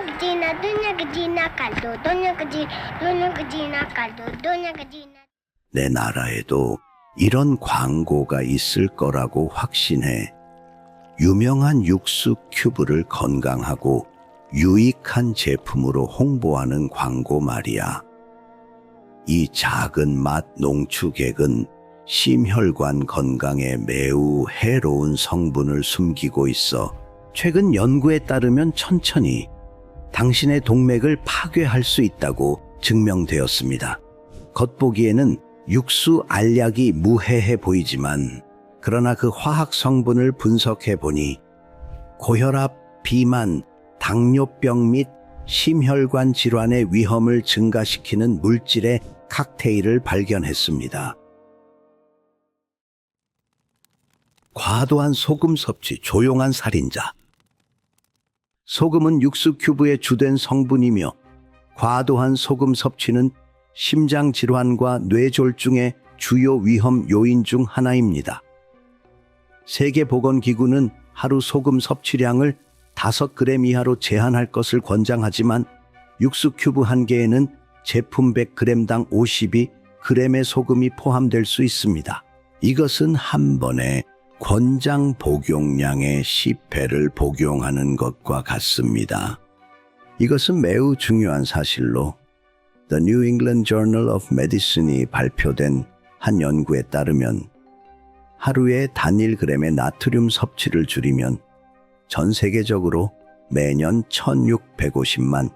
Doña Gallina, Doña Gallina caldo, Doña Gallina, Doña Gallina caldo, Doña Gallina. 내 나라에도 이런 광고가 있을 거라고 확신해 유명한 육수 큐브를 건강하고 유익한 제품으로 홍보하는 광고 말이야. 이 작은 맛 농축액은 심혈관 건강에 매우 해로운 성분을 숨기고 있어 최근 연구에 따르면 천천히 당신의 동맥을 파괴할 수 있다고 증명되었습니다. 겉보기에는 육수 알약이 무해해 보이지만 그러나 그 화학 성분을 분석해 보니 고혈압, 비만, 당뇨병 및 심혈관 질환의 위험을 증가시키는 물질의 칵테일을 발견했습니다. 과도한 소금 섭취, 조용한 살인자. 소금은 육수 큐브의 주된 성분이며 과도한 소금 섭취는 심장 질환과 뇌졸중의 주요 위험 요인 중 하나입니다. 세계보건기구는 하루 소금 섭취량을 5g 이하로 제한할 것을 권장하지만 육수 큐브 한 개에는 제품 100g당 52 g의 소금이 포함될 수 있습니다. 이것은 한 번에 권장 복용량의 10배를 복용하는 것과 같습니다. 이것은 매우 중요한 사실로 The New England Journal of Medicine이 발표된 한 연구에 따르면 하루에 단일 그램의 나트륨 섭취를 줄이면 전 세계적으로 매년 1650만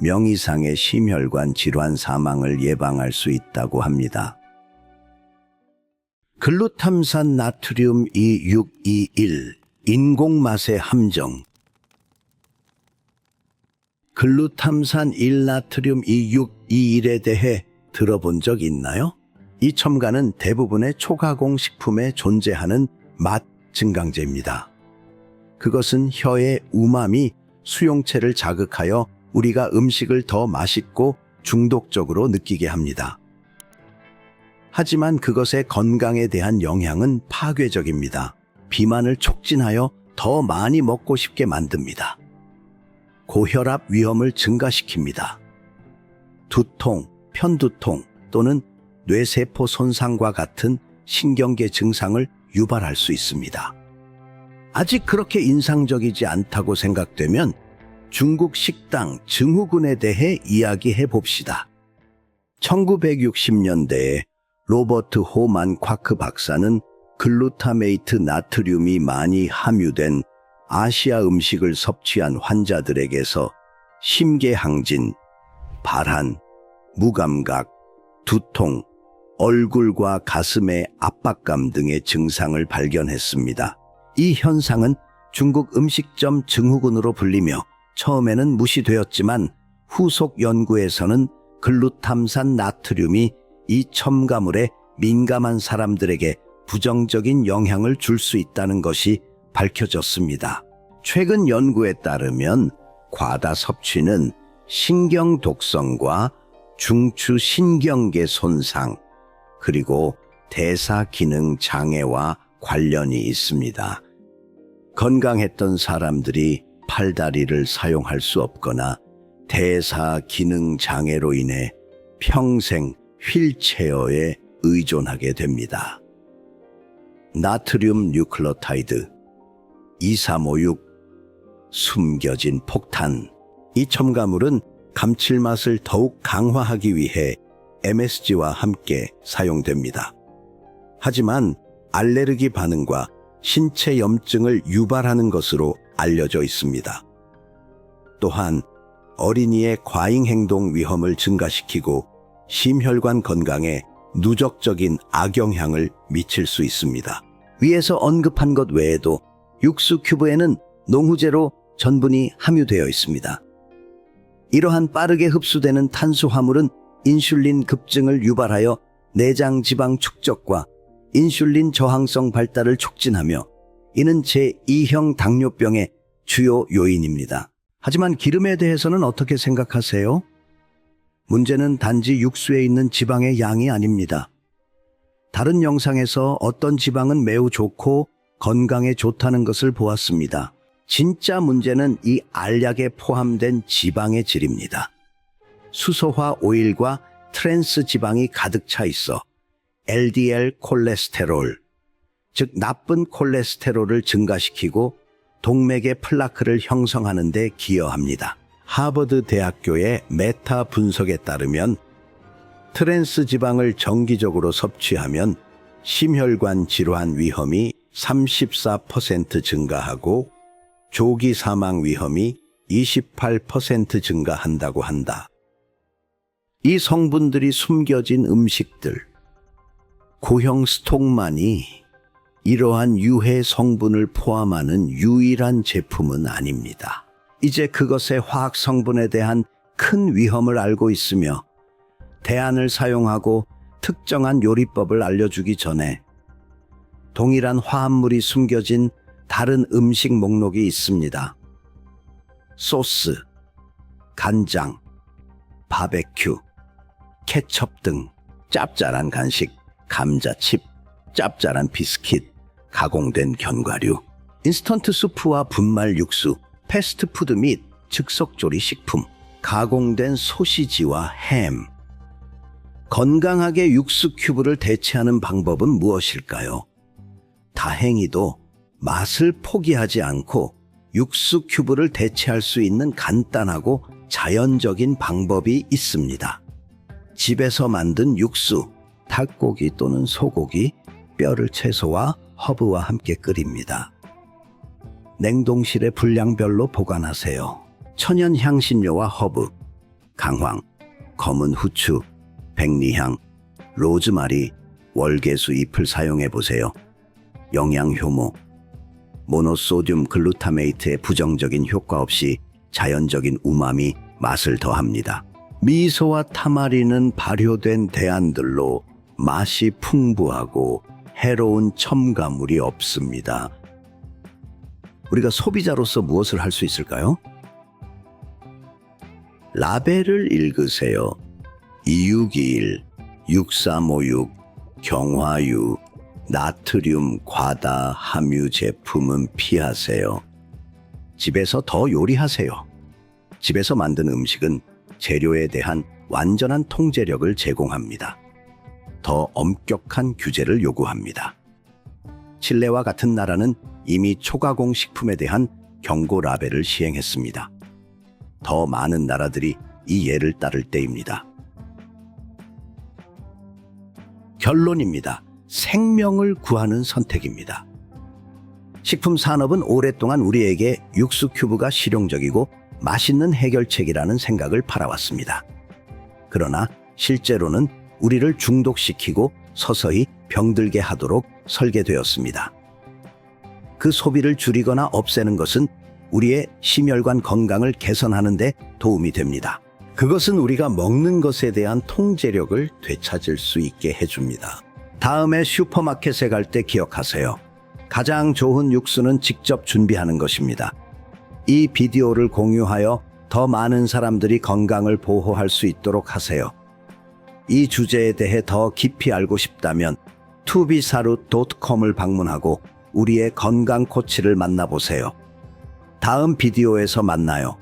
명 이상의 심혈관 질환 사망을 예방할 수 있다고 합니다. 글루탐산 나트륨 2621 인공 맛의 함정 글루탐산 1 나트륨 2621에 대해 들어본 적 있나요? 이 첨가는 대부분의 초가공 식품에 존재하는 맛 증강제입니다. 그것은 혀의 우마미 수용체를 자극하여 우리가 음식을 더 맛있고 중독적으로 느끼게 합니다. 하지만 그것의 건강에 대한 영향은 파괴적입니다. 비만을 촉진하여 더 많이 먹고 싶게 만듭니다. 고혈압 위험을 증가시킵니다. 두통, 편두통 또는 뇌세포 손상과 같은 신경계 증상을 유발할 수 있습니다. 아직 그렇게 인상적이지 않다고 생각되면 중국 식당 증후군에 대해 이야기해 봅시다. 1960년대에 로버트 호만 夸크 박사는 글루타메이트 나트륨이 많이 함유된 아시아 음식을 섭취한 환자들에게서 심계항진, 발한, 무감각, 두통, 얼굴과 가슴의 압박감 등의 증상을 발견했습니다. 이 현상은 중국 음식점 증후군으로 불리며 처음에는 무시되었지만 후속 연구에서는 글루탐산 나트륨이 이 첨가물에 민감한 사람들에게 부정적인 영향을 줄 수 있다는 것이 밝혀졌습니다. 최근 연구에 따르면 과다 섭취는 신경 독성과 중추 신경계 손상, 그리고 대사 기능 장애와 관련이 있습니다. 건강했던 사람들이 팔다리를 사용할 수 없거나 대사 기능 장애로 인해 평생 휠체어에 의존하게 됩니다. 나트륨 뉴클로타이드 2356 숨겨진 폭탄 이 첨가물은 감칠맛을 더욱 강화하기 위해 MSG와 함께 사용됩니다. 하지만 알레르기 반응과 신체 염증을 유발하는 것으로 알려져 있습니다. 또한 어린이의 과잉 행동 위험을 증가시키고 심혈관 건강에 누적적인 악영향을 미칠 수 있습니다. 위에서 언급한 것 외에도 육수 큐브에는 농후제로 전분이 함유되어 있습니다. 이러한 빠르게 흡수되는 탄수화물은 인슐린 급증을 유발하여 내장 지방 축적과 인슐린 저항성 발달을 촉진하며 이는 제2형 당뇨병의 주요 요인입니다. 하지만 기름에 대해서는 어떻게 생각하세요? 문제는 단지 육수에 있는 지방의 양이 아닙니다. 다른 영상에서 어떤 지방은 매우 좋고 건강에 좋다는 것을 보았습니다. 진짜 문제는 이 알약에 포함된 지방의 질입니다. 수소화 오일과 트랜스 지방이 가득 차 있어 LDL 콜레스테롤, 즉 나쁜 콜레스테롤을 증가시키고 동맥의 플라크를 형성하는 데 기여합니다. 하버드 대학교의 메타 분석에 따르면 트랜스 지방을 정기적으로 섭취하면 심혈관 질환 위험이 34% 증가하고 조기 사망 위험이 28% 증가한다고 한다. 이 성분들이 숨겨진 음식들, 고형 스톡만이 이러한 유해 성분을 포함하는 유일한 제품은 아닙니다. 이제 그것의 화학 성분에 대한 큰 위험을 알고 있으며 대안을 사용하고 특정한 요리법을 알려주기 전에 동일한 화합물이 숨겨진 다른 음식 목록이 있습니다. 소스, 간장, 바베큐, 케첩 등 짭짤한 간식, 감자칩, 짭짤한 비스킷, 가공된 견과류, 인스턴트 수프와 분말 육수, 패스트푸드 및 즉석조리 식품, 가공된 소시지와 햄. 건강하게 육수 큐브를 대체하는 방법은 무엇일까요? 다행히도 맛을 포기하지 않고 육수 큐브를 대체할 수 있는 간단하고 자연적인 방법이 있습니다. 집에서 만든 육수, 닭고기 또는 소고기, 뼈를 채소와 허브와 함께 끓입니다. 냉동실에 분량별로 보관하세요. 천연 향신료와 허브, 강황, 검은 후추, 백리향, 로즈마리, 월계수 잎을 사용해 보세요. 영양 효모, 모노소듐 글루타메이트의 부정적인 효과 없이 자연적인 우마미 맛을 더합니다. 미소와 타마린은 발효된 대안들로 맛이 풍부하고 해로운 첨가물이 없습니다. 우리가 소비자로서 무엇을 할 수 있을까요? 라벨을 읽으세요. 이유기일, 육사모육, 경화유, 나트륨 과다 함유 제품은 피하세요. 집에서 더 요리하세요. 집에서 만든 음식은 재료에 대한 완전한 통제력을 제공합니다. 더 엄격한 규제를 요구합니다. 칠레와 같은 나라는 이미 초가공 식품에 대한 경고 라벨을 시행했습니다. 더 많은 나라들이 이 예를 따를 때입니다. 결론입니다. 생명을 구하는 선택입니다. 식품 산업은 오랫동안 우리에게 육수 큐브가 실용적이고 맛있는 해결책이라는 생각을 팔아왔습니다. 그러나 실제로는 우리를 중독시키고 서서히 병들게 하도록 설계되었습니다. 그 소비를 줄이거나 없애는 것은 우리의 심혈관 건강을 개선하는 데 도움이 됩니다. 그것은 우리가 먹는 것에 대한 통제력을 되찾을 수 있게 해줍니다. 다음에 슈퍼마켓에 갈 때 기억하세요. 가장 좋은 육수는 직접 준비하는 것입니다. 이 비디오를 공유하여 더 많은 사람들이 건강을 보호할 수 있도록 하세요. 이 주제에 대해 더 깊이 알고 싶다면 투비사루.com을 방문하고 우리의 건강 코치를 만나보세요. 다음 비디오에서 만나요.